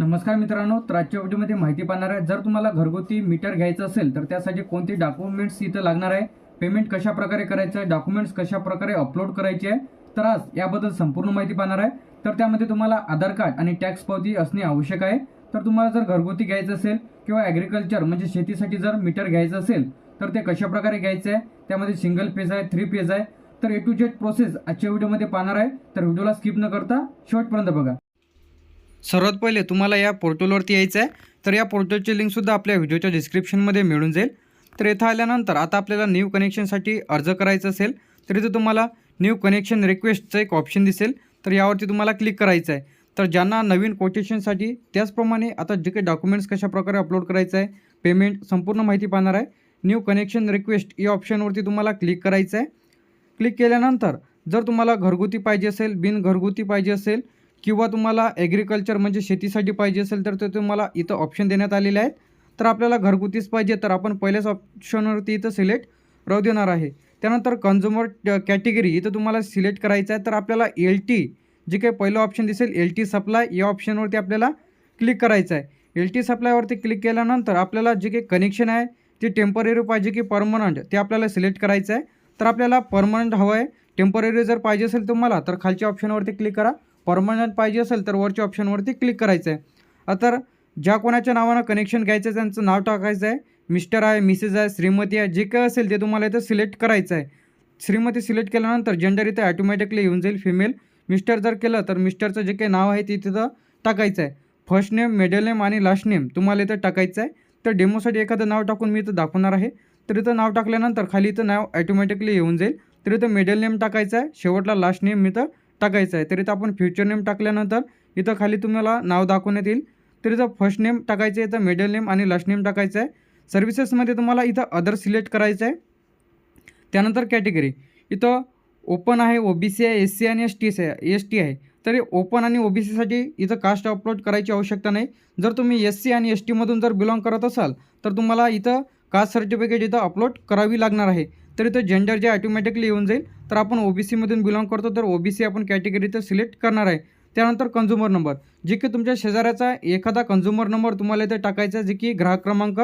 नमस्कार मित्रांनो तर आजच्या व्हिडिओमध्ये माहिती पाहणार आहे जर तुम्हाला घरगुती मीटर घ्यायचं असेल तर त्यासाठी कोणते डॉक्युमेंट्स इथं लागणार आहे पेमेंट कशा प्रकारे करायचं आहे डॉक्युमेंट्स कशा प्रकारे अपलोड करायचे आहे तर आज याबद्दल संपूर्ण माहिती पाहणार आहे. तर त्यामध्ये तुम्हाला आधार कार्ड आणि टॅक्स पावती असणे आवश्यक आहे. तर तुम्हाला जर घरगुती घ्यायचं असेल किंवा ॲग्रिकल्चर म्हणजे शेतीसाठी जर मीटर घ्यायचं असेल तर ते कशा प्रकारे घ्यायचं आहे? त्यामध्ये सिंगल पेज आहे थ्री पेज आहे. तर ए टू जेड प्रोसेस आजच्या व्हिडिओमध्ये पाहणार आहे. तर व्हिडिओला स्किप न करता शेवटपर्यंत बघा. सर्वात पहिले तुम्हाला या पोर्टलवरती यायचं आहे. तर या पोर्टलची लिंकसुद्धा आपल्या व्हिडिओच्या डिस्क्रिप्शनमध्ये मिळून जाईल. तर इथं आल्यानंतर आता आपल्याला न्यू कनेक्शनसाठी अर्ज करायचा असेल तर इथं तुम्हाला न्यू कनेक्शन रिक्वेस्टचं एक ऑप्शन दिसेल. तर यावरती तुम्हाला क्लिक करायचं आहे. तर ज्यांना नवीन कोटेशनसाठी त्याचप्रमाणे आता जे काही डॉक्युमेंट्स कशाप्रकारे अपलोड करायचं आहे पेमेंट संपूर्ण माहिती पाहणार आहे. न्यू कनेक्शन रिक्वेस्ट या ऑप्शनवरती तुम्हाला क्लिक करायचं आहे. क्लिक केल्यानंतर जर तुम्हाला घरगुती पाहिजे असेल बिन घरगुती पाहिजे असेल किंवा तुम्हाला ॲग्रिकल्चर म्हणजे शेतीसाठी पाहिजे असेल तर ते तुम्हाला इथं ऑप्शन देण्यात आलेले आहेत. तर आपल्याला घरगुतीच पाहिजे तर आपण पहिल्याच ऑप्शनवरती इथं सिलेक्ट राहू देणार आहे. त्यानंतर कन्झ्युमर कॅटेगरी इथं तुम्हाला सिलेक्ट करायचं आहे. तर आपल्याला एल टी जे काही पहिलं ऑप्शन दिसेल एल टी सप्लाय या ऑप्शनवरती आपल्याला क्लिक करायचं आहे. एल टी सप्लायवरती क्लिक केल्यानंतर आपल्याला जे काही कनेक्शन आहे ते टेंपररी पाहिजे की परमनंट ते आपल्याला सिलेक्ट करायचं आहे. तर आपल्याला परमनंट हवं आहे. टेंपररी जर पाहिजे असेल तुम्हाला तर खालच्या ऑप्शनवरती क्लिक करा. परमनंट पाहिजे असेल तर वरच्या ऑप्शनवरती क्लिक करायचं आहे तर ज्या कोणाच्या नावानं कनेक्शन घ्यायचं आहे त्यांचं नाव टाकायचं आहे मिस्टर आहे मिसेस आहे श्रीमती आहे जे काय असेल ते तुम्हाला इथं सिलेक्ट करायचं आहे श्रीमती सिलेक्ट केल्यानंतर जेंडर इथं ॲटोमॅटिकली येऊन जाईल फिमेल मिस्टर जर केलं तर मिस्टरचं जे काही नाव आहे ते तिथं टाकायचं आहे फर्स्ट नेम मिडल नेम आणि लास्ट नेम तुम्हाला इथं टाकायचं आहे तर डेमोसाठी एखादं नाव टाकून मी इथं दाखवणार आहे. तर इथं नाव टाकल्यानंतर खाली इथं नाव ॲटोमॅटिकली येऊन जाईल. तर इथं मिडल नेम टाकायचं आहे शेवटला लास्ट नेम इथं टाकायचं आहे. तर इथं आपण फ्युचर नेम टाकल्यानंतर इथं खाली तुम्हाला नाव दाखवण्यात येईल. तर इथं फर्स्ट नेम टाकायचं आहे इथं मिडल नेम आणि लास्ट नेम टाकायचं आहे. सर्व्हिसेसमध्ये तुम्हाला इथं अदर सिलेक्ट करायचं आहे. त्यानंतर कॅटेगरी इथं ओपन आहे ओ बी सी आहे एस सी आणि एस टी आहे एस टी आहे. तर ओपन आणि ओ बी सीसाठी इथं कास्ट अपलोड करायची आवश्यकता नाही. जर तुम्ही एस सी आणि एस टीमधून जर बिलॉंग करत असाल तर तुम्हाला इथं कास्ट सर्टिफिकेट इथं अपलोड करावी लागणार आहे. तर इथं जेंडर जे ॲटोमॅटिकली येऊन जाईल तर आपण ओ बी सीमधून बिलॉंग करतो तर ओ बी सी आपण कॅटेगरी तर सिलेक्ट करणार आहे. त्यानंतर कन्झ्युमर नंबर जे की तुमच्या शेजाऱ्याचा एखादा कन्झ्युमर नंबर तुम्हाला इथे टाकायचा आहे जे की ग्राहक क्रमांक.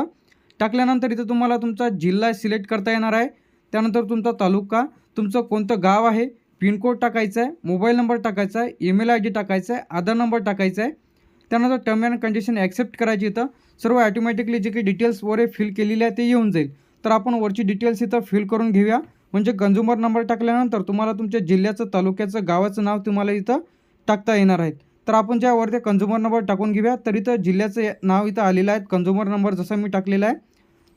टाकल्यानंतर इथं तुम्हाला तुमचा जिल्हा सिलेक्ट करता येणार आहे. त्यानंतर तुमचा तालुका तुमचं कोणतं गाव आहे पिनकोड टाकायचा आहे मोबाईल नंबर टाकायचा आहे ईमेल आय डी टाकायचा आहे आधार नंबर टाकायचा आहे. त्यानंतर टर्म अँड कंडिशन ॲक्सेप्ट करायची इथं. सर्व ॲटोमॅटिकली जे काही डिटेल्स वगैरे फिल केलेले आहे ते येऊन जाईल. तर आपण वरची डिटेल्स इथं फिल करून घेऊया. म्हणजे कन्झ्युमर नंबर टाकल्यानंतर तुम्हाला तुमच्या जिल्ह्याचं तालुक्याचं गावाचं नाव तुम्हाला इथं टाकता येणार आहेत. तर आपण ज्या वरती कन्झ्युमर नंबर टाकून घेऊया तर इथं जिल्ह्याचं नाव इथं आलेलं आहे. कन्झ्युमर नंबर जसं मी टाकलेला आहे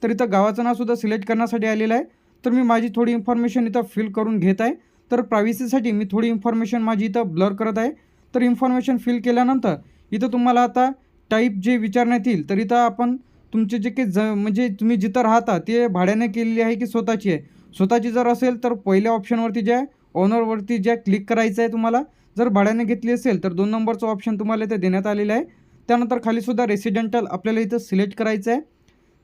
तर इथं गावाचं नावसुद्धा सिलेक्ट करण्यासाठी आलेलं आहे. तर मी माझी थोडी इन्फॉर्मेशन इथं फिल करून घेत आहे. तर प्रायव्हसीसाठी मी थोडी इन्फॉर्मेशन माझी इथं ब्लर करत आहे. तर इन्फॉर्मेशन फिल केल्यानंतर इथं तुम्हाला आता टाईप जे विचारण्यात येईल तर इथं आपण तुमचे जे काही ज म्हणजे तुम्ही जिथं राहता ते भाड्याने केलेली आहे की स्वतःची आहे? स्वतःची जर असेल तर पहिल्या ऑप्शनवरती जे आहे ओनरवरती जे क्लिक करायचं आहे तुम्हाला जर भाड्याने घेतली असेल तर दोन नंबरचं ऑप्शन तुम्हाला इथे देण्यात आलेलं आहे. त्यानंतर खालीसुद्धा रेसिडेंटल आपल्याला इथं सिलेक्ट करायचं आहे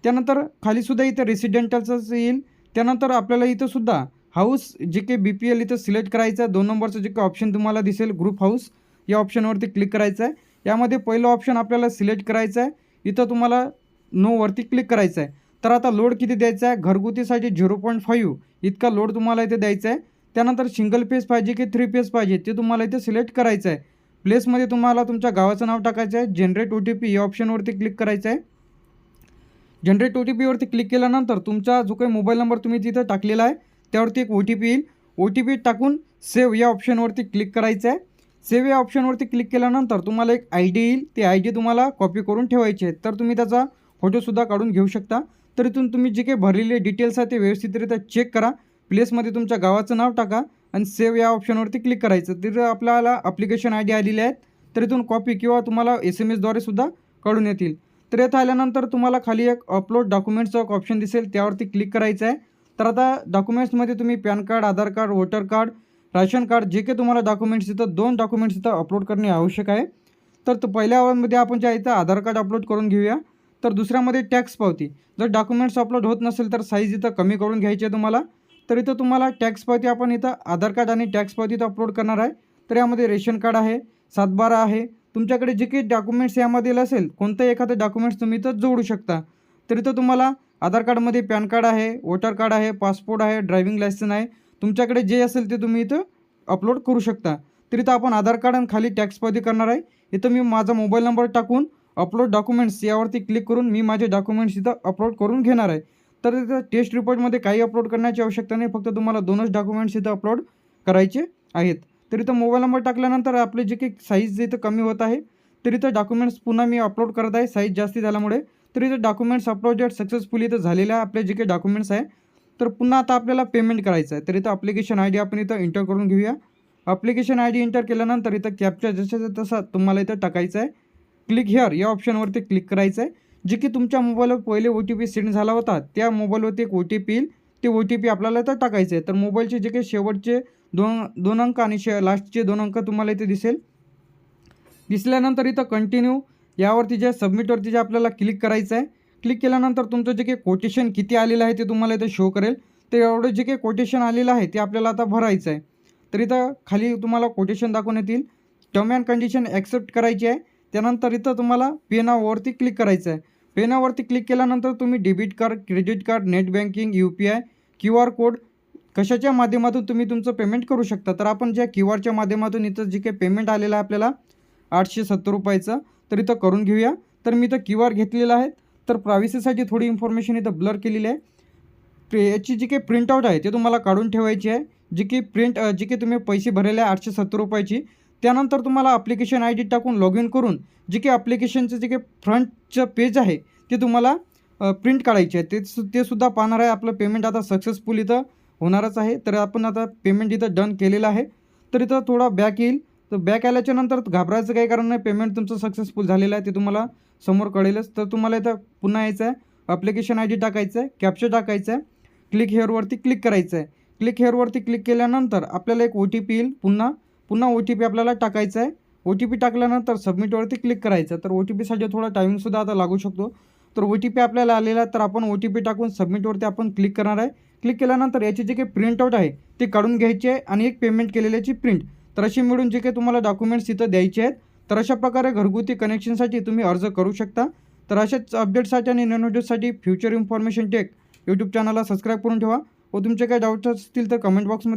त्यानंतर खालीसुद्धा इथं रेसिडेंटलचंच येईल. त्यानंतर आपल्याला इथंसुद्धा हाऊस जे काही बी पी एल इथं सिलेक्ट करायचं आहे दोन नंबरचं जे काही ऑप्शन तुम्हाला दिसेल ग्रुप हाऊस या ऑप्शनवरती क्लिक करायचं आहे यामध्ये पहिलं ऑप्शन आपल्याला सिलेक्ट करायचं आहे इथं तुम्हाला नोवरती क्लिक करायचं आहे तर आता लोड किती द्यायचा आहे? घरगुतीसाठी झिरो पॉईंट फाईव्ह इतका लोड तुम्हाला इथे द्यायचा आहे. त्यानंतर सिंगल पेज पाहिजे की थ्री पेज पाहिजे ते तुम्हाला इथे सिलेक्ट करायचं आहे. प्लेसमध्ये तुम्हाला तुमच्या गावाचं नाव टाकायचं आहे. जनरेट ओ टी पी या ऑप्शनवरती क्लिक करायचं आहे. जनरेट ओ टी पीवरती क्लिक केल्यानंतर तुमचा जो काही मोबाईल नंबर तुम्ही तिथं टाकलेला आहे त्यावरती एक ओ टी पी येईल. ओ टी पी टाकून सेव्ह या ऑप्शनवरती क्लिक करायचं आहे. सेव्ह या ऑप्शनवरती क्लिक केल्यानंतर तुम्हाला एक आय डी येईल. ते आय डी तुम्हाला कॉपी करून ठेवायची आहे. तर तुम्ही त्याचा फोटोसुद्धा काढून घेऊ शकता. तर इथून तुम्ही जे काही भरलेले डिटेल्स आहे ते व्यवस्थितरित्या चेक करा. प्लेसमध्ये तुमच्या गावाचं नाव टाका आणि सेव्ह या ऑप्शनवरती क्लिक करायचं. तर आपल्याला अप्लिकेशन आय डी आलेली आहेत. तर इथून कॉपी किंवा तुम्हाला एस एम एसद्वारे सुद्धा काढून येतील. तर येथे आल्यानंतर तुम्हाला खाली एक अपलोड डॉक्युमेंट्सचं एक ऑप्शन दिसेल त्यावरती क्लिक करायचं आहे. तर आता डॉक्युमेंट्समध्ये तुम्ही PAN card Aadhaar card voter card ration card जे काही तुम्हाला डॉक्युमेंट्स इथं दोन डॉक्युमेंट्स इथं अपलोड करणे आवश्यक आहे. तर पहिल्या मध्ये आपण जे आहे इथं आधार कार्ड अपलोड करून घेऊया. तर दुसऱ्यामध्ये टॅक्स पावती. जर डॉक्युमेंट्स अपलोड होत नसेल तर साईज इथं कमी करून घ्यायची आहे तुम्हाला. तर इथं तुम्हाला टॅक्स पावती आपण इथं आधार कार्ड आणि टॅक्स पावती इथं अपलोड करणार आहे. तर यामध्ये रेशन कार्ड आहे सातबारा आहे. तुमच्याकडे जे काही डॉक्युमेंट्स यामध्ये असेल कोणतंही एखादं डॉक्युमेंट्स तुम्ही इथं जोडू शकता. तर इथं तुम्हाला आधार कार्डमध्ये पॅन कार्ड आहे वोटर कार्ड आहे पासपोर्ट आहे ड्रायव्हिंग लायसन आहे. तुमच्याकडे जे असेल ते तुम्ही इथं अपलोड करू शकता. तर इथं आपण आधार कार्ड आणि खाली टॅक्स पावती करणार आहे. इथं मी माझा मोबाईल नंबर टाकून अपलोड डॉक्युमेंट्स यावरती क्लिक करून मी माझे डॉक्युमेंट्स इथं अपलोड करून घेणार आहे. तर इथं टेस्ट रिपोर्टमध्ये काही अपलोड करण्याची आवश्यकता नाही फक्त तुम्हाला दोनच डॉक्युमेंट्स इथं अपलोड करायचे आहेत. तर इथं मोबाईल नंबर टाकल्यानंतर आपले जे काही साईज इथं कमी होत आहे तर इथं डॉक्युमेंट्स पुन्हा मी अपलोड करत आहे साईज जास्ती झाल्यामुळे. तर इथं डॉक्युमेंट्स अपलोडेड सक्सेसफुली इथं झालेले आहे आपले जे काही डॉक्युमेंट्स आहे. तर पुन्हा आता आपल्याला पेमेंट करायचं आहे. तर इथं अप्लिकेशन आय डी आपण इथं एंटर करून घेऊया. अप्लिकेशन आय डी एंटर केल्यानंतर इथं कॅप्चा जसं तसा तुम्हाला इथं टाकायचं आहे क्लिक हिअर या ऑप्शनवरती क्लिक करायचं आहे जे की तुमच्या मोबाईलवर पहिले ओ टी पी सेंड झाला होता त्या मोबाईलवरती एक ओ टी पी येईल. ते ओ टी पी आपल्याला इथं टाकायचं आहे तर मोबाईलचे जे काही शेवटचे दोन दोन अंक आणि शे लास्टचे दोन अंक तुम्हाला इथे दिसेल. दिसल्यानंतर इथं कंटिन्यू यावरती जे सबमिटवरती जे आपल्याला क्लिक करायचं आहे क्लिक केल्यानंतर तुमचं जे काही कोटेशन किती आलेलं आहे ते तुम्हाला इथं शो करेल. तर एवढं जे काही कोटेशन आलेलं आहे ते आपल्याला आता भरायचं आहे तर इथं खाली तुम्हाला कोटेशन दाखवून येतील टर्म अँड कंडिशन ॲक्सेप्ट करायची आहे. त्यानंतर इथं तुम्हाला पेनावरती क्लिक करायचं आहे पेनावरती क्लिक केल्यानंतर तुम्ही debit card credit card net banking U P I Q R code कशाच्या माध्यमातून तुम्ही तुमचं पेमेंट करू शकता? तर आपण ज्या क्यू आरच्या माध्यमातून इथं जे काही पेमेंट आलेलं आहे आपल्याला आठशे सत्तर रुपयाचं तर इथं करून घेऊया. तर मी इथं क्यू आर घेतलेलं आहे. तर प्रायव्हसीसाठी थोडी इन्फॉर्मेशन इथं ब्लर केलेली आहे. प्रे याची जी काही प्रिंटआउट आहे ते तुम्हाला काढून ठेवायची आहे. जी की प्रिंट जी की तुम्ही पैसे भरलेले आहे आठशे सत्तर रुपयाची त्यानंतर तुम्हाला अप्लिकेशन आय डी टाकून लॉग इन करून जे काही ॲप्लिकेशनचं जे काही फ्रंटचं पेज आहे ते तुम्हाला प्रिंट काढायची आहे. ते सु ते सुद्धा पाहणार आहे. आपलं पेमेंट आता सक्सेसफुल इथं होणारच आहे. तर आपण आता पेमेंट इथं डन केलेलं आहे. तर इथं थोडा बॅक येईल. तर बॅक आल्याच्यानंतर घाबरायचं काही कारण नाही. पेमेंट तुमचं सक्सेसफुल झालेलं आहे ते तुम्हाला समोर कळेलच. तर तुम्हाला इथं पुन्हा यायचं आहे. अप्लिकेशन आय डी टाकायचं आहे. कॅप्चर टाकायचं आहे. क्लिक हेअरवरती क्लिक करायचं आहे. क्लिक हेअरवरती क्लिक केल्यानंतर आपल्याला एक ओ टी पी येईल. पुन्हा पुन्हा ओ टी पी आपल्याला टाकायचं आहे. ओ टी पी टाकल्यानंतर सबमिटवरती क्लिक करायचं तर ओ टी पीसाठी थोडा टायमिंगसुद्धा आता लागू शकतो. तर ओ टी पी आपल्याला आलेला तर आपण ओ टी पी टाकून सबमिटवरती आपण क्लिक करणार आहे. क्लिक केल्यानंतर याची जे काही प्रिंटआउट आहे ते काढून घ्यायची आहे आणि एक पेमेंट केलेल्याची प्रिंट तर अशी मिळून जे काही तुम्हाला डॉक्युमेंट्स इथं द्यायचे आहेत तर अशा प्रकारे घरगुती कनेक्शनसाठी तुम्ही अर्ज करू शकता. तर अशाच अपडेटसाठी आणि नवीन फ्युचर इन्फॉर्मेशन टेक यूट्यूब चॅनलला सबस्क्राईब करून ठेवा. व तुमचे काही डाऊट्स असतील तर कमेंट बॉक्समध्ये